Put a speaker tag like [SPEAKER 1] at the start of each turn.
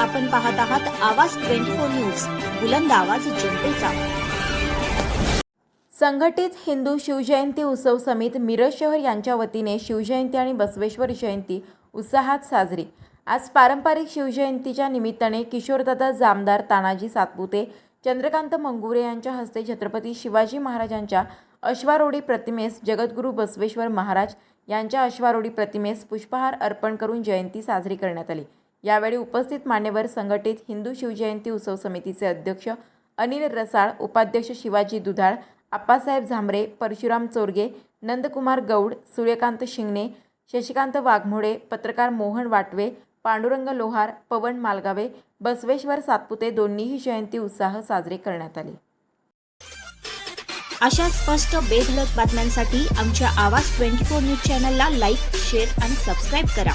[SPEAKER 1] आपण पाहत आहात आवाज ट्वेंटी फोर न्यूज बुलंद आवाज जनतेचा.
[SPEAKER 2] संघटित हिंदू शिवजयंती उत्सव समित मिरज शहर यांच्या वतीने शिवजयंती आणि बसवेश्वर जयंती उत्साहात साजरी. आज पारंपरिक शिवजयंतीच्या निमित्ताने किशोरदादा जामदार तानाजी सातपुते चंद्रकांत मंगुरे यांच्या हस्ते छत्रपती शिवाजी महाराजांच्या अश्वारोढी प्रतिमेस जगद्गुरू बसवेश्वर महाराज यांच्या अश्वारोढी प्रतिमेस पुष्पहार अर्पण करून जयंती साजरी करण्यात आली. यावेळी उपस्थित मान्यवर संघटित हिंदू शिवजयंती उत्सव समितीचे अध्यक्ष अनिल रसाळ उपाध्यक्ष शिवाजी दुधाळ आप्पासाहेब झांबरे परशुराम चोरगे नंदकुमार गौड सूर्यकांत शिंगणे शशिकांत वाघमोडे पत्रकार मोहन वाटवे पांडुरंग लोहार पवन मालगावे बसवेश्वर सातपुते दोन्हीही जयंती उत्साह साजरे करण्यात आले.
[SPEAKER 1] अशा स्पष्ट बेधडक बातम्यांसाठी आमच्या आवाज ट्वेंटी फोर न्यूज चॅनलला लाईक शेअर आणि सबस्क्राईब करा.